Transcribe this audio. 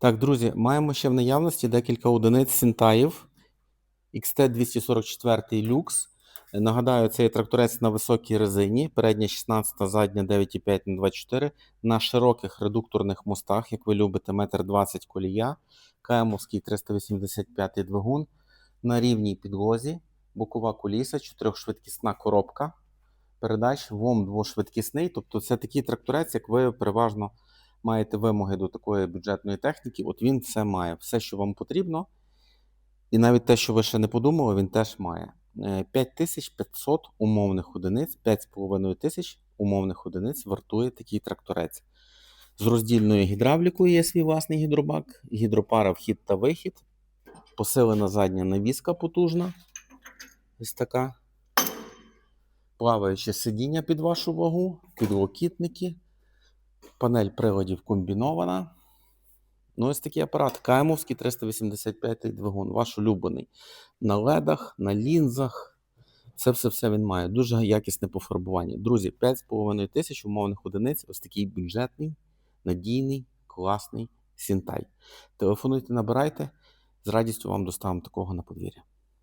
Так, друзі, маємо ще в наявності декілька одиниць Сінтаїв. XT244 Lux. Нагадаю, цей тракторець на високій резині, передня 16, задня 9,5 на 24 на широких редукторних мостах, як ви любите, 1,20 м колія, КМовський 385 двигун, на рівній підлозі, бокова куліса, чотирьохшвидкісна коробка передач, ВОМ двошвидкісний. Тобто це такий тракторець, як ви переважно маєте вимоги до такої бюджетної техніки. От він все має, все, що вам потрібно. І навіть те, що ви ще не подумали, він теж має. Е, 5500 умовних одиниць, 5,5 тисяч умовних одиниць вартує такий тракторець. З роздільною гідравлікою є свій власний гідробак, гідропара вхід та вихід, посилена задня навіска потужна. Ось така. Плаваюче сидіння під вашу вагу, підлокітники, панель приладів комбінована. Ну, ось такий апарат. КМовський 385 двигун, ваш улюблений. На ледах, на лінзах. Це все все він має. Дуже якісне пофарбування. Друзі, 5,5 тисяч умовних одиниць. Ось такий бюджетний, надійний, класний Сінтай. Телефонуйте, набирайте. З радістю вам доставимо такого на подвір'я.